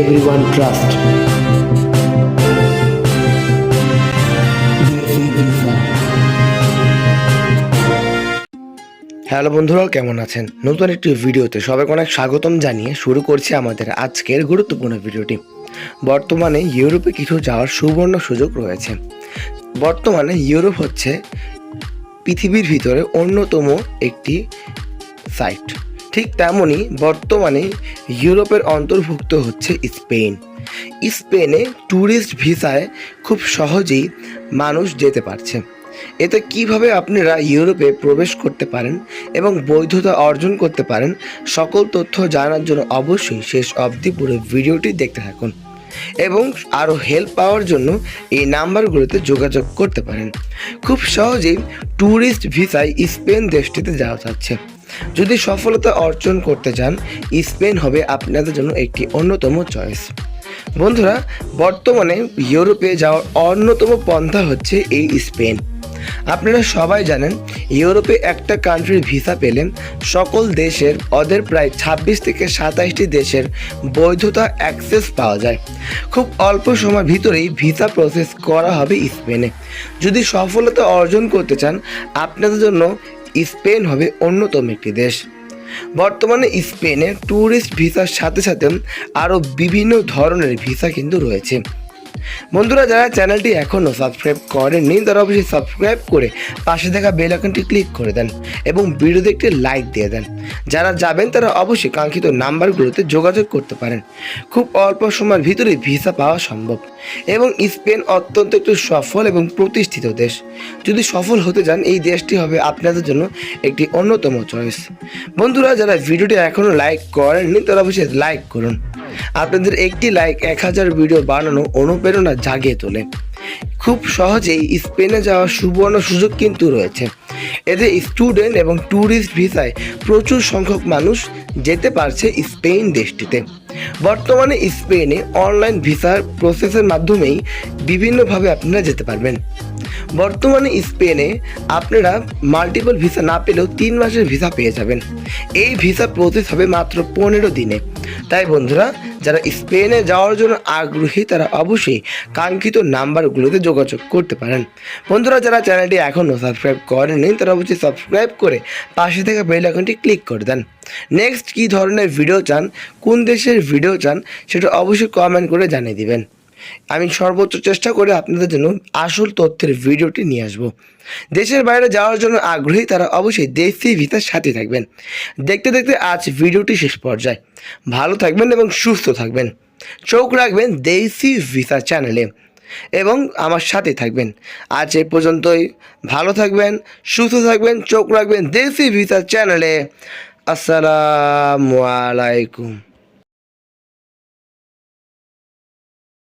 everyone trust. Hello বন্ধুরা, কেমন আছেন? নতুন একটি ভিডিওতে সবাইকে অনেক স্বাগতম জানিয়ে শুরু করছি আমাদের আজকের গুরুত্বপূর্ণ ভিডিওটি। বর্তমানে ইউরোপে কিছু যাওয়ার সুবর্ণ সুযোগ রয়েছে। বর্তমানে ইউরোপ হচ্ছে পৃথিবীর ভিতরে অন্যতম একটি সাইট ঠিক তেমনই বর্তমানে ইউরোপের অন্তর্ভুক্ত হচ্ছে স্পেন। স্পেনে ট্যুরিস্ট ভিসায় খুব সহজেই মানুষ যেতে পারছে। এতে কীভাবে আপনারা ইউরোপে প্রবেশ করতে পারেন এবং বৈধতা অর্জন করতে পারেন, সকল তথ্য জানার জন্য অবশ্যই শেষ অবধি পুরো ভিডিওটি দেখতে থাকুন। এবং আরও হেল্প পাওয়ার জন্য এই নাম্বারগুলোতে যোগাযোগ করতে পারেন। খুব সহজেই ট্যুরিস্ট ভিসায় স্পেন দেশটিতে যাওয়া যাচ্ছে। যদি সফলতা অর্জন করতে চান স্পেন হবে আপনাদের জন্য একটি অন্যতম চয়েস বন্ধুরা, বর্তমানে ইউরোপে যাওয়ার অন্যতম পন্থা হচ্ছে এই স্পেন আপনারা সবাই জানেন, ইউরোপে একটা কান্ট্রির ভিসা পেলে সকল দেশের, ওদের প্রায় ছাব্বিশ থেকে সাতাইশটি দেশের বৈধতা অ্যাক্সেস পাওয়া যায়। খুব অল্প সময়ের ভিতরেই ভিসা প্রসেস করা হবে স্পেনে। যদি সফলতা অর্জন করতে চান, আপনাদের জন্য স্পেন হবে অন্যতম একটি দেশ। বর্তমানে স্পেনে ট্যুরিস্ট ভিসার সাথে সাথে আরও বিভিন্ন ধরনের ভিসা কিন্তু রয়েছে। বন্ধুরা, যারা চ্যানেলটি এখনও সাবস্ক্রাইব করেননি, তারা অবশ্যই সাবস্ক্রাইব করে পাশে থাকা বেল আইকনটি ক্লিক করে দেন এবং ভিডিওতে একটি লাইক দিয়ে দেন। যারা যাবেন, তারা অবশ্যই কাঙ্ক্ষিত নাম্বারগুলোতে যোগাযোগ করতে পারেন। খুব অল্প সময়ের ভিতরে ভিসা পাওয়া সম্ভব এবং স্পেন অত্যন্ত একটি সফল এবং প্রতিষ্ঠিত দেশ। যদি সফল হতে যান এই দেশটি হবে আপনাদের জন্য একটি অন্যতম চয়েস বন্ধুরা, যারা ভিডিওটি এখনও লাইক করেননি, তারা অবশ্যই লাইক করুন। আপনাদের একটি লাইক এক হাজার ভিডিও বানানো অনুপ্রেরণা জাগিয়ে তোলে। খুব সহজেই স্পেনে যাওয়ার সুবর্ণ সুযোগ কিন্তু রয়েছে। এতে স্টুডেন্ট এবং ট্যুরিস্ট ভিসায় প্রচুর সংখ্যক মানুষ যেতে পারছে স্পেন দেশটিতে। বর্তমানে স্পেনে অনলাইন ভিসার প্রসেসের মাধ্যমেই বিভিন্নভাবে আপনারা যেতে পারবেন। বর্তমানে স্পেনে আপনারা মাল্টিপল ভিসা না পেলেও তিন মাসের ভিসা পেয়ে যাবেন। এই ভিসা প্রসেস হবে মাত্র পনেরো দিনে। তাই বন্ধুরা, যারা স্পেনে যাওয়ার জন্য আগ্রহী, তারা অবশ্যই কাঙ্ক্ষিত নাম্বারগুলোতে যোগাযোগ করতে পারেন। বন্ধুরা, যারা চ্যানেলটি এখনও সাবস্ক্রাইব করেনি তারা অবশ্যই সাবস্ক্রাইব করে পাশে থাকা বেল আইকনটি ক্লিক করে দেন। নেক্সট, কী ধরনের ভিডিও চান, কোন দেশের ভিডিও চান, সেটা অবশ্যই কমেন্ট করে জানিয়ে দিবেন। আমি সর্বোচ্চ চেষ্টা করে আপনাদের জন্য আসল তথ্যের ভিডিওটি নিয়ে আসব। দেশের বাইরে যাওয়ার জন্য আগ্রহী তারা অবশ্যই দেশি ভিসার সাথে থাকবেন। দেখতে দেখতে আজ ভিডিওটি শেষ পর্যায়ে। ভালো থাকবেন এবং সুস্থ থাকবেন। চোখ রাখবেন দেশি ভিসা চ্যানেলে এবং আমার সাথে থাকবেন। আজ এ পর্যন্তই। ভালো থাকবেন, সুস্থ থাকবেন, চোখ রাখবেন দেশি ভিসা চ্যানেলে। আসসালামু আলাইকুম।